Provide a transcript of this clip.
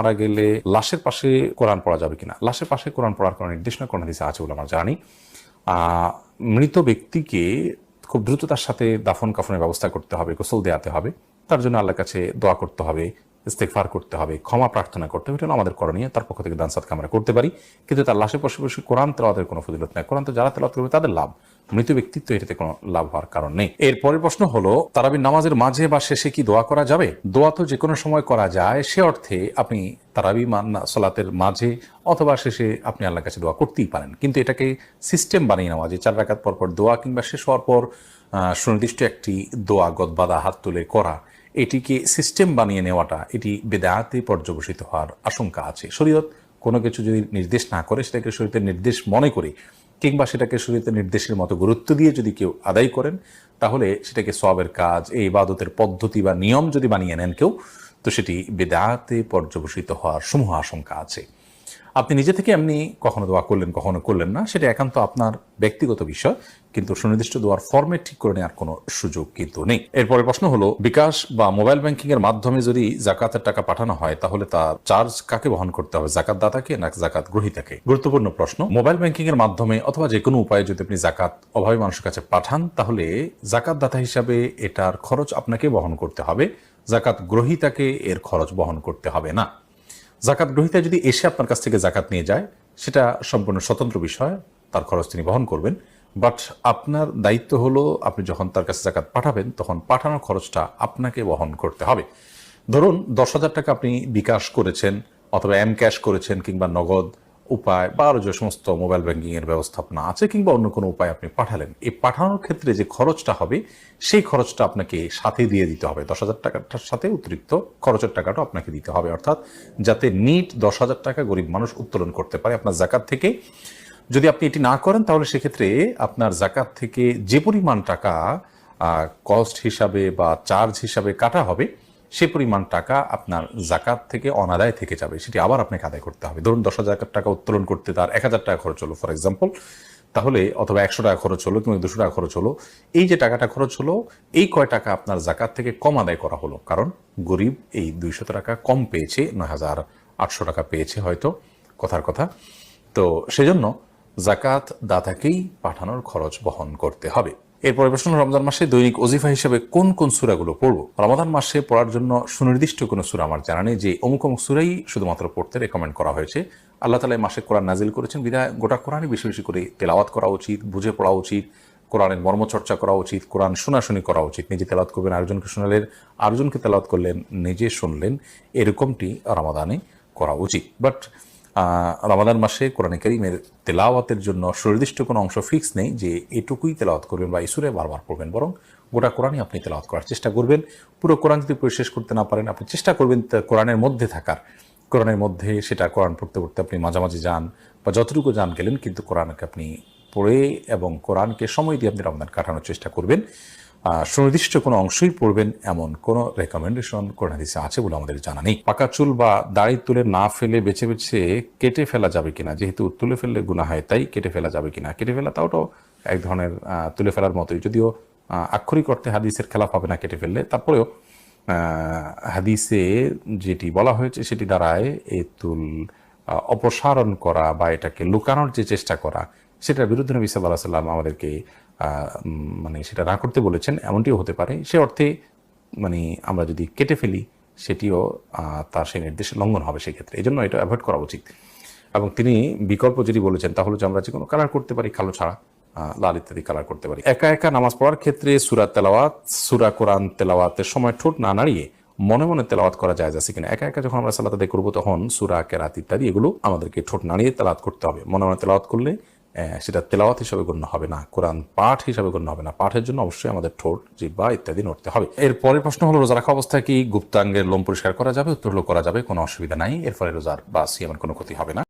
মারা গেলে লাশের পাশে কোরআন পড়া যাবে কিনা? লাশের পাশে কোরআন পড়ার কোনো নির্দেশনা, কোনো দিছে আছে বলে আমার জানি মৃত ব্যক্তিকে খুব দ্রুততার সাথে দাফন কাফনের ব্যবস্থা করতে হবে, গোসল দেওয়াতে হবে। তার জন্য আল্লাহর কাছে দোয়া করতে হবে। ইস্তেকফার করতে হবে, ক্ষমা প্রার্থনা করতে হবে, এটা আমাদের করণীয়। তার পক্ষ থেকে দানসাদকে আমরা করতে পারি। কিন্তু তার লাশে পাশে বসে কোরআন তেলাওয়াতের কোনো ফজিলত নেই। কোরআন তো যারা তেলাওয়াত করবে তাদের লাভ। মৃত ব্যক্তিত্ব এটাতে কোনো লাভ হওয়ার কারণ নেই। এর পরের প্রশ্ন হলো, তারাবির নামাজের মাঝে বা শেষে কি দোয়া করা যাবে? দোয়া তো যে কোনো সময় করা যায়, সে অর্থে আপনি তারাবি সলাতের মাঝে অথবা শেষে আপনি আল্লাহর কাছে দোয়া করতেই পারেন। কিন্তু এটাকে সিস্টেম বানিয়ে নেওয়া যে চার রাকাত পর পর দোয়া কিংবা শেষ হওয়ার পর সুনির্দিষ্ট একটি দোয়া গদবাদা হাত তুলে করা এটিকে সিস্টেম বানিয়ে নেওয়াটা এটি বেদায়াতে পর্যবসিত হওয়ার আশঙ্কা আছে। শরীয়ত কোনো কিছু যদি নির্দেশ না করে, সেটাকে শরীরের নির্দেশ মনে করে কিংবা সেটাকে শরীরের নির্দেশের মতো গুরুত্ব দিয়ে যদি কেউ আদায় করেন, তাহলে সেটাকে সবের কাজ, এই ইবাদতের পদ্ধতি বা নিয়ম যদি বানিয়ে নেন কেউ, তো সেটি বেদায়াতে পর্যবসিত হওয়ার সমূহ আশঙ্কা আছে। আপনি নিজে থেকে এমনি কখনো দোয়া করলেন, কখনো করলেন না, সেটা একান্ত আপনার ব্যক্তিগত বিষয়, কিন্তু সুনির্দিষ্ট দোয়ার ফর্মেট ঠিক করে নেওয়ার কোনো সুযোগ কিন্তু নেই। এরপরে প্রশ্ন হলো, বিকাশ বা মোবাইল ব্যাংকিং এর মাধ্যমে যদি জাকাতের টাকা পাঠানো হয়, তাহলে তার চার্জ কাকে বহন করতে হবে? জাকাত দাতাকে না জাকাত গ্রহীতাকে গুরুত্বপূর্ণ প্রশ্ন। মোবাইল ব্যাংকিং এর মাধ্যমে অথবা যে কোনো উপায়ে যদি আপনি জাকাত অভাবী মানুষের কাছে পাঠান, তাহলে জাকাত দাতা হিসাবে এটার খরচ আপনাকে বহন করতে হবে। জাকাত গ্রহীতাকে এর খরচ বহন করতে হবে না। জাকাত গ্রহীতা যদি এসে আপনার কাছ থেকে জাকাত নিয়ে যায়, সেটা সম্পূর্ণ স্বতন্ত্র বিষয়, তার খরচ তিনি বহন করবেন। বাট আপনার দায়িত্ব হলো, আপনি যখন তার কাছে জাকাত পাঠাবেন, তখন পাঠানোর খরচটা আপনাকে বহন করতে হবে। ধরুন, দশ হাজার টাকা আপনি বিকাশ করেছেন, অথবা এম ক্যাশ করেছেন কিংবা নগদ উপায় বা আরও যে সমস্ত মোবাইল ব্যাংকিং এর ব্যবস্থাপনা আছে কিংবা অন্য কোনো উপায় আপনি পাঠালেন, এই পাঠানোর ক্ষেত্রে যে খরচটা হবে, সেই খরচটা আপনাকে সাথে দিয়ে দিতে হবে। দশ হাজার টাকাটার সাথে অতিরিক্ত খরচের টাকাটা আপনাকে দিতে হবে। অর্থাৎ যাতে নিট দশ হাজার টাকা গরিব মানুষ উত্তোলন করতে পারে আপনার জাকাত থেকে। যদি আপনি এটি না করেন, তাহলে সেক্ষেত্রে আপনার জাকাত থেকে যে পরিমাণ টাকা কস্ট হিসাবে বা চার্জ হিসাবে কাটা হবে সেই পরিমাণ টাকা আপনার জাকাত থেকে, অনাদায় থেকে যাবে, সেটি আবার আপনাকে আদায় করতে হবে। ধরুন দশ হাজার টাকা উত্তোলন করতে তার এক হাজার টাকা খরচ হলো ফর এক্সাম্পল তাহলে অথবা একশো টাকা খরচ হলো, কিংবা দুশো টাকা খরচ হলো, এই যে টাকাটা খরচ হলো, এই কয় টাকা আপনার জাকাত থেকে কম আদায় করা হলো। কারণ গরিব এই দুইশো টাকা কম পেয়েছে, নয় হাজার আটশো টাকা পেয়েছে হয়তো, কথার কথা। তো সেজন্য জাকাত দাতাকেই পাঠানোর খরচ বহন করতে হবে। এরপরে প্রশ্ন, রমজান মাসে দৈনিক ওজিফা হিসেবে কোন কোন সুরাগুলো পড়ব? রমাদান মাসে পড়ার জন্য সুনির্দিষ্ট কোনো সুরা আমার জানা নেই, যে অমুক অমুক সুরাই শুধুমাত্র পড়তে রেকমেন্ড করা হয়েছে। আল্লাহ তালা মাসে কোরআন নাজিল করেছেন, বিধায় গোটা কোরআনই বেশি বেশি করে তেলাওয়াত করা উচিত, বুঝে পড়া উচিত, কোরআনের মর্মচর্চা করা উচিত, কোরআন শোনাশুনি করা উচিত, নিজে তেলাওয়াত করবেন, আরেকজনকে শোনালেন, আরেকজনকে তেলাওয়াত করলেন, নিজে শুনলেন, এরকমটি রমাদানে করা উচিত। বাট রমাদান মাসে কোরআনে করিমের তেলাওয়াতের জন্য সুনির্দিষ্ট কোনো অংশ ফিক্স নেই যে এটুকুই তেলাওয়াত করবেন বা ইসুরে বারবার পড়বেন, বরং গোটা কোরআনই আপনি তেলাওয়াত করার চেষ্টা করবেন। পুরো কোরআন যদি পড়ে শেষ করতে না পারেন, আপনি চেষ্টা করবেন কোরআনের মধ্যে থাকার। কোরআনের মধ্যে সেটা কোরআন পড়তে পড়তে আপনি মাঝামাঝি যান বা যতটুকু যান গেলেন, কিন্তু কোরআনকে আপনি পড়ে এবং কোরআনকে সময় দিয়ে আপনি রমজান কাটানোর চেষ্টা করবেন। সুনির্দিষ্ট কোনো অংশই পড়বেন এমন কোনো রেকমেন্ডেশন কোরআন হাদিসে আছে বলে আমাদের জানা নেই। পাকা চুল বা দাড়ি তুলে না ফেলে বেছে বেছে কেটে ফেলা যাবে কিনা, যেহেতু তুলে ফেললে গুণা হয়, তাই কেটে ফেলা যাবে কিনা? কেটে ফেলা তাও তো এক ধরনের তুলে ফেলার মতোই। যদিও আক্ষরিক অর্থে হাদিসের খেলাফ হবে না কেটে ফেললে, তারপরেও হাদিসে যেটি বলা হয়েছে সেটি দ্বারায় এ তুল অপসারণ করা বা এটাকে লুকানোর যে চেষ্টা করা সেটার বিরুদ্ধে নবী সাল্লাহ সাল্লাম আমাদেরকে মানে সেটা না করতে বলেছেন, এমনটিও হতে পারে। সে অর্থে মানে আমরা যদি কেটে ফেলি, সেটিও তার সেই নির্দেশ লঙ্ঘন হবে সেক্ষেত্রে। এই জন্য এটা অ্যাভয়েড করা উচিত। এবং তিনি বিকল্প যদি বলেছেন, তাহলে যে আমরা যে কোনো কালার করতে পারি, কালো ছাড়া লাল ইত্যাদি কালার করতে পারি। একা একা নামাজ পড়ার ক্ষেত্রে সুরা তেলাওয়াত, সুরা কোরআন তেলাওয়াতের সময় ঠোঁট না নাড়িয়ে মনে মনে তেলাওয়াত করা যায় আছে কিনা? একা একা যখন আমরা সালাত আদায় করব, তখন সুরা, কেরাত ইত্যাদি, এগুলো আমাদেরকে ঠোঁট নাড়িয়ে তেলাওয়াত করতে হবে। মনে মনে তেলাওয়াত করলে সেটা তেলাওয়াত হিসাবে গণ্য হবে না, কোরআন পাঠ হিসাবে গণ্য হবে না। পাঠের জন্য অবশ্যই আমাদের ঠোঁট জিব্বা ইত্যাদি নড়তে হবে। এর পরের প্রশ্ন হলো, রোজা রাখা অবস্থায় কি গুপ্তাঙ্গের লোম পরিষ্কার করা যাবে? উত্তর করা যাবে, কোনো অসুবিধা নাই। এর ফলে রোজার বা সিএমের কোনো ক্ষতি হবে না।